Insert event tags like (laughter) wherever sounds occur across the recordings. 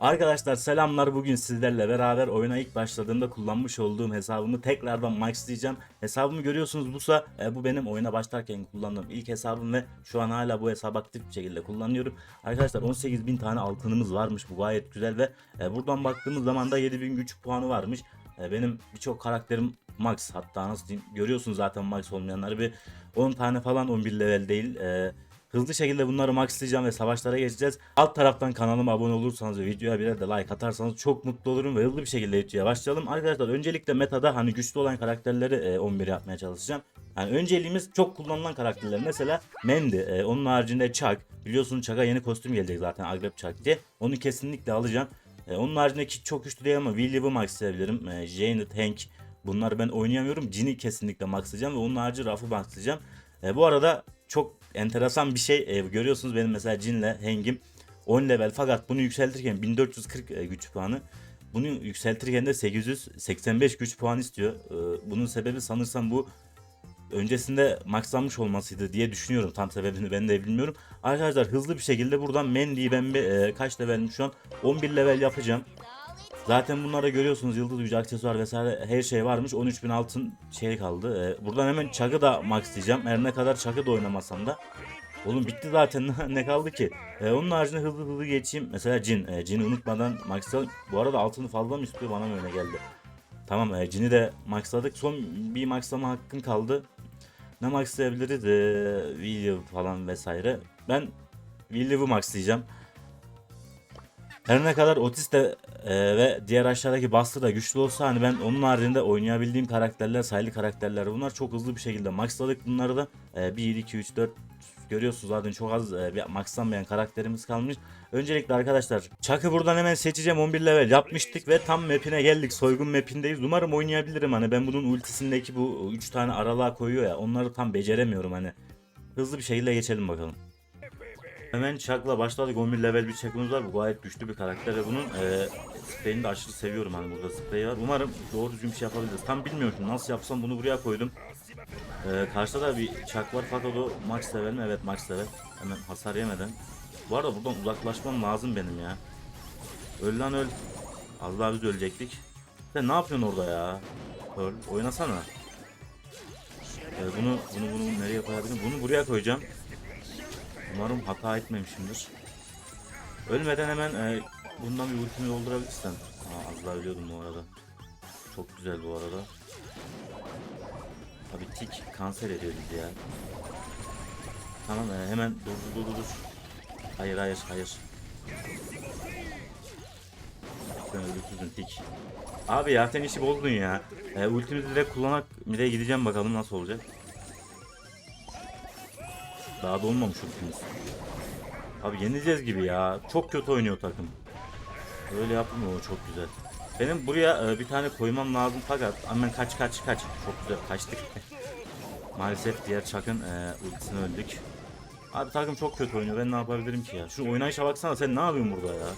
Arkadaşlar selamlar bugün sizlerle beraber oyuna ilk başladığımda kullanmış olduğum hesabımı tekrardan maxlayacağım. Hesabımı görüyorsunuz busa e, bu benim oyuna başlarken kullandığım ilk hesabım ve şu an hala bu hesabı aktif bir şekilde kullanıyorum. Arkadaşlar 18.000 tane altınımız varmış bu gayet güzel ve e, buradan baktığımız zaman da 7000 güç puanı varmış. E, benim birçok karakterim max hatta nasıl diyeyim görüyorsunuz zaten max olmayanları bir 10 tane falan 11 level değil. E, Hızlı şekilde bunları maxlayacağım ve savaşlara geçeceğiz. Alt taraftan kanalıma abone olursanız ve videoya birer de like atarsanız çok mutlu olurum ve hızlı bir şekilde videoya başlayalım. Arkadaşlar öncelikle metada hani güçlü olan karakterleri e, 11 yapmaya çalışacağım. Yani önceliğimiz çok kullanılan karakterler. Mesela Mandy, e, onun haricinde Chuck. Biliyorsunuz Chuck'a yeni kostüm gelecek zaten Agrep Chuck diye. Onu kesinlikle alacağım. E, onun haricinde ki çok güçlü değil ama Williv'ı maxlayabilirim. E, Janet, Hank bunları ben oynayamıyorum. Jin'i kesinlikle maxlayacağım ve onun harici Ruff'ı maxlayacağım. E, bu arada çok enteresan bir şey e, görüyorsunuz benim mesela Jin'le Heng'im 10 level fakat bunu yükseltirken 1440 e, güç puanı bunu yükseltirken de 885 güç puan istiyor. E, bunun sebebi sanırsam bu öncesinde maxlanmış olmasıydı diye düşünüyorum. Tam sebebini ben de bilmiyorum. Arkadaşlar hızlı bir şekilde buradan Mendy'yi ben bir, e, kaç levelim şu an? 11 level yapacağım. Zaten bunları görüyorsunuz yıldız gücü aksesuar vesaire her şey varmış 13.000 altın şey kaldı. Ee, buradan hemen Chuck'ı da maxlayacağım. Her ne kadar Chuck'ı da oynamasam da. Oğlum bitti zaten (laughs) ne kaldı ki? Ee, onun haricinde hızlı hızlı geçeyim. Mesela Jin. E, Jin'i unutmadan maxlayalım. Bu arada altını fazla mı istiyor bana mı öyle geldi. Tamam e, Jin'i de maxladık. Son bir maxlama hakkım kaldı. Ne maxlayabiliriz? Ee, William falan vesaire. Ben William'ı maxlayacağım. Her ne kadar Otis de e, ve diğer aşağıdaki Buster da güçlü olsa hani ben onun haricinde oynayabildiğim karakterler, sayılı karakterler bunlar çok hızlı bir şekilde maxladık bunları da. E, 1, 2, 3, 4 görüyorsunuz zaten çok az e, maxlanmayan karakterimiz kalmış. Öncelikle arkadaşlar Chuck'ı buradan hemen seçeceğim 11 level yapmıştık ve tam map'ine geldik. Soygun map'indeyiz. Umarım oynayabilirim hani ben bunun ultisindeki bu 3 tane aralığa koyuyor ya onları tam beceremiyorum hani. Hızlı bir şekilde geçelim bakalım. Hemen Chuck'la başladık 11 level bir Chuck'ımız var. Bu gayet güçlü bir karakter ve bunun e, spreyini de aşırı seviyorum hani burada sprey var. Umarım doğru düzgün bir şey yapabiliriz. Tam bilmiyorum nasıl yapsam bunu buraya koydum. E, karşıda da bir Chuck var fakat o max level mi? Evet max level. Hemen hasar yemeden. Bu arada buradan uzaklaşmam lazım benim ya. Öl lan öl. Az daha biz ölecektik. Sen ne yapıyorsun orada ya? Öl. Oynasana. E, bunu bunu bunu nereye koyabilirim? Bunu buraya koyacağım. Umarım hata etmemişimdir. Ölmeden hemen e, bundan bir ultimi doldurabilirsem. Aa, az daha ölüyordum bu arada. Çok güzel bu arada. Abi tik kanser ediyor bizi ya. Tamam e, hemen dur dur dur dur. Hayır hayır hayır. Sen ölüsüzün tik. Abi ya sen işi bozdun ya. E, ultimizi direkt kullanak bir de gideceğim bakalım nasıl olacak. Daha dolmamış ultimiz. Abi yenileceğiz gibi ya. Çok kötü oynuyor takım. Öyle yapmıyor çok güzel. Benim buraya e, bir tane koymam lazım fakat hemen kaç kaç kaç. Çok güzel kaçtık. (laughs) Maalesef diğer Chuck'ın e, ultisine öldük. Abi takım çok kötü oynuyor. Ben ne yapabilirim ki ya? Şu oynayışa baksana sen ne yapıyorsun burada ya?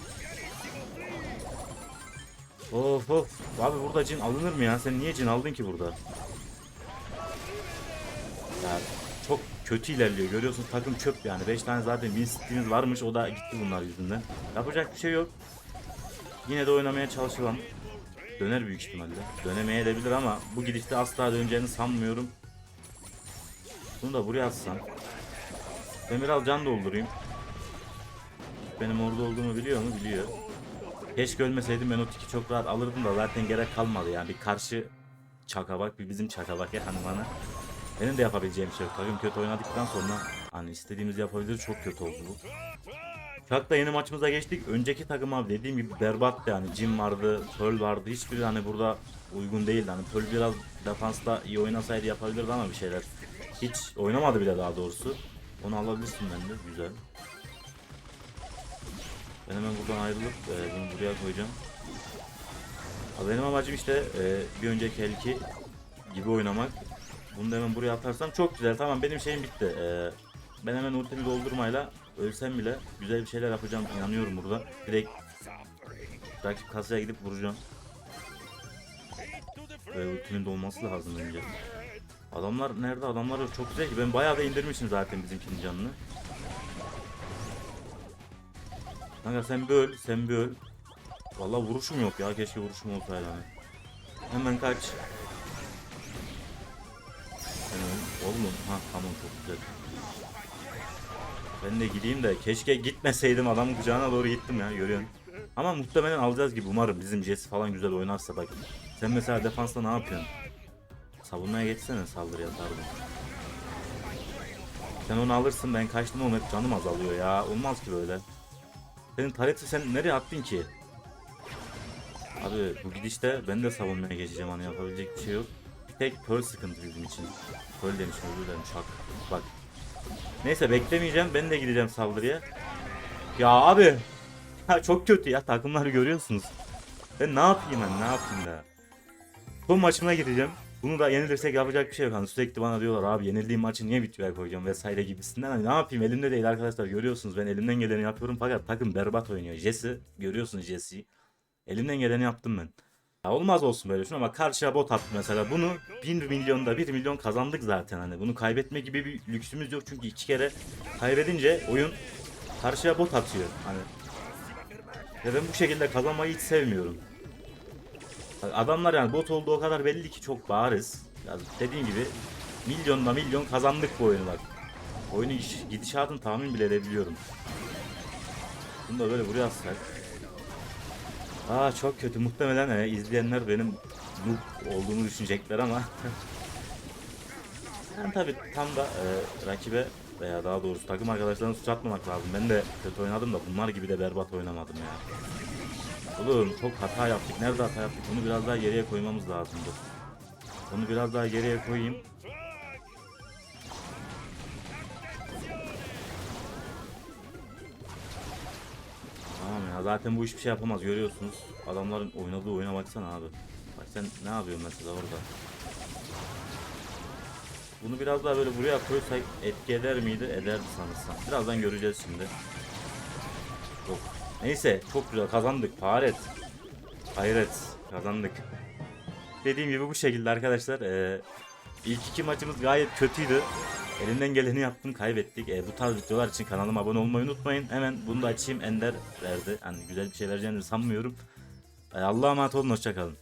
Of of. Abi burada cin alınır mı ya? Sen niye cin aldın ki burada? Ya çok kötü ilerliyor. Görüyorsun takım çöp yani. 5 tane zaten win varmış. O da gitti bunlar yüzünden. Yapacak bir şey yok. Yine de oynamaya çalışalım. Döner büyük ihtimalle. Dönemeye de bilir ama bu gidişte asla döneceğini sanmıyorum. Bunu da buraya atsam. Ben biraz can doldurayım. Benim orada olduğumu biliyor mu? Biliyor. Keşke ölmeseydim ben o tiki çok rahat alırdım da zaten gerek kalmadı yani. Bir karşı çaka bak bir bizim çaka bak ya hani bana. Benim de yapabileceğim şey yok. Takım kötü oynadıktan sonra hani istediğimizi yapabilir çok kötü oldu bu. Chuck'la yeni maçımıza geçtik. Önceki takım abi dediğim gibi berbattı yani. Jim vardı, Pearl vardı. Hiçbiri hani burada uygun değildi. Hani Pearl biraz defansta iyi oynasaydı yapabilirdi ama bir şeyler. Hiç oynamadı bile daha doğrusu. Onu alabilirsin ben de. Güzel. Ben hemen buradan ayrılıp e, bunu buraya koyacağım. Abi benim amacım işte e, bir önceki elki gibi oynamak. Bunu da hemen buraya atarsam çok güzel. Tamam benim şeyim bitti. Ee, ben hemen ultimi doldurmayla ölsem bile güzel bir şeyler yapacağım. inanıyorum burada. Direkt rakip kasaya gidip vuracağım. Ve ultimin dolması lazım önce. Adamlar nerede? Adamlar çok güzel ki. Ben bayağı da indirmişim zaten bizimkinin canını. Kanka sen bir öl, sen bir öl. Vallahi vuruşum yok ya. Keşke vuruşum olsaydı hani. Hemen kaç. Oğlum. Ha tamam çok güzel. Ben de gideyim de keşke gitmeseydim adamın kucağına doğru gittim ya görüyorsun. Ama muhtemelen alacağız gibi umarım bizim Jesse falan güzel oynarsa bak. Sen mesela defansta ne yapıyorsun? Savunmaya geçsene saldırıya pardon. Sen onu alırsın ben kaçtım oğlum hep canım azalıyor ya. Olmaz ki böyle. Senin tareti sen nereye attın ki? Abi bu gidişte ben de savunmaya geçeceğim hani yapabilecek bir şey yok. Tek Pearl sıkıntı bizim için. Pearl demişim özür dilerim şak. Bak. Neyse beklemeyeceğim ben de gideceğim saldırıya. Ya abi. Ya çok kötü ya takımları görüyorsunuz. Ben ne yapayım ben ne yapayım da. Son maçıma gideceğim. Bunu da yenilirsek yapacak bir şey yok. Hani sürekli bana diyorlar abi yenildiğim maçı niye bitiyor koyacağım vesaire gibisinden. Hani ne yapayım elimde değil arkadaşlar görüyorsunuz ben elimden geleni yapıyorum fakat takım berbat oynuyor. Jesse görüyorsunuz Jesse'yi. Elimden geleni yaptım ben. Ya olmaz olsun böyle şuna ama karşıya bot attı mesela. Bunu 1 milyonda 1 milyon kazandık zaten hani. Bunu kaybetme gibi bir lüksümüz yok çünkü iki kere kaybedince oyun karşıya bot atıyor. Hani ve ben bu şekilde kazanmayı hiç sevmiyorum. Adamlar yani bot olduğu o kadar belli ki çok bariz. Ya dediğim gibi milyonda milyon kazandık bu oyunu bak. Oyunun iş- gidişatını tahmin bile edebiliyorum. Bunu da böyle buraya atsak. Aa çok kötü. Muhtemelen e, izleyenler benim noob olduğumu düşünecekler ama. (laughs) ben tabi tam da e, rakibe veya daha doğrusu takım arkadaşlarına suç atmamak lazım. Ben de kötü oynadım da bunlar gibi de berbat oynamadım ya. Oğlum çok hata yaptık. Nerede hata yaptık? Bunu biraz daha geriye koymamız lazımdı. Onu biraz daha geriye koyayım. Zaten bu hiçbir şey yapamaz görüyorsunuz. Adamların oynadığı oyuna baksana abi. Bak sen ne yapıyorsun mesela orada. Bunu biraz daha böyle buraya koysak etki eder miydi? Ederdi sanırsam. Birazdan göreceğiz şimdi. Yok. Neyse çok güzel kazandık. Paret. Hayret kazandık. Dediğim gibi bu şekilde arkadaşlar. Ee, ilk iki maçımız gayet kötüydü. Elimden geleni yaptım kaybettik. Ee, bu tarz videolar için kanalıma abone olmayı unutmayın. Hemen bunu da açayım. Ender verdi. Hani güzel bir şey vereceğini sanmıyorum. Ee, Allah'a emanet olun. Hoşçakalın.